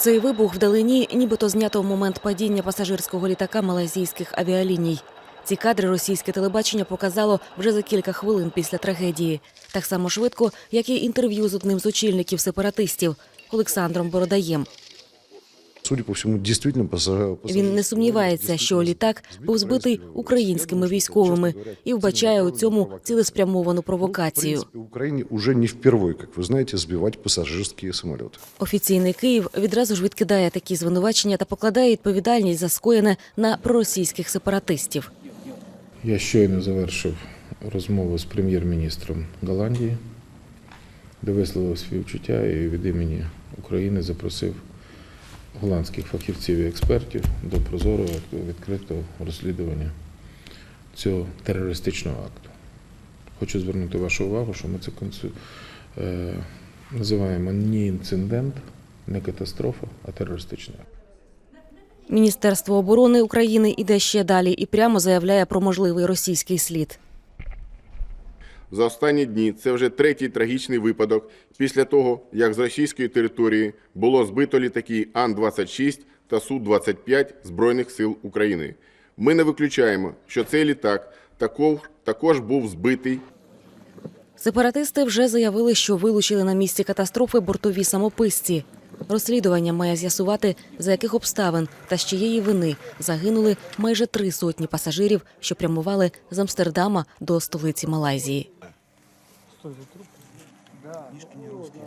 Цей вибух вдалині нібито знято в момент падіння пасажирського літака малайзійських авіаліній. Ці кадри російське телебачення показало вже за кілька хвилин після трагедії. Так само швидко, як і інтерв'ю з одним з очільників сепаратистів Олександром Бородаєм. Судя по всему, действительно пассажир... Він не сумнівається, що літак був збитий українськими військовими і вбачає у цьому цілеспрямовану провокацію. В принципе, Украине уже не впервой, как вы знаете, сбивать пассажирские самолеты. Офіційний Київ відразу ж відкидає такі звинувачення та покладає відповідальність за скоєне на проросійських сепаратистів. Я щойно завершив розмову з прем'єр-міністром Голландії, де висловив свої вчуття і від імені України запросив голландських фахівців і експертів до прозорого відкритого розслідування цього терористичного акту. Хочу звернути вашу увагу, що ми це е, називаємо не інцидент, не катастрофа, а терористичний акт. Міністерство оборони України іде ще далі і прямо заявляє про можливий російський слід. За останні дні це вже третій трагічний випадок після того, як з російської території було збито літаки Ан-26 та Су-25 Збройних сил України. Ми не виключаємо, що цей літак також, був збитий Сепаратисти вже заявили, що вилучили на місці катастрофи бортові самописці. Розслідування має з'ясувати, за яких обставин та з чиєї вини загинули майже три сотні пасажирів, що прямували з Амстердама до столиці Малайзії. Что же труп? Да. Книжки не русские.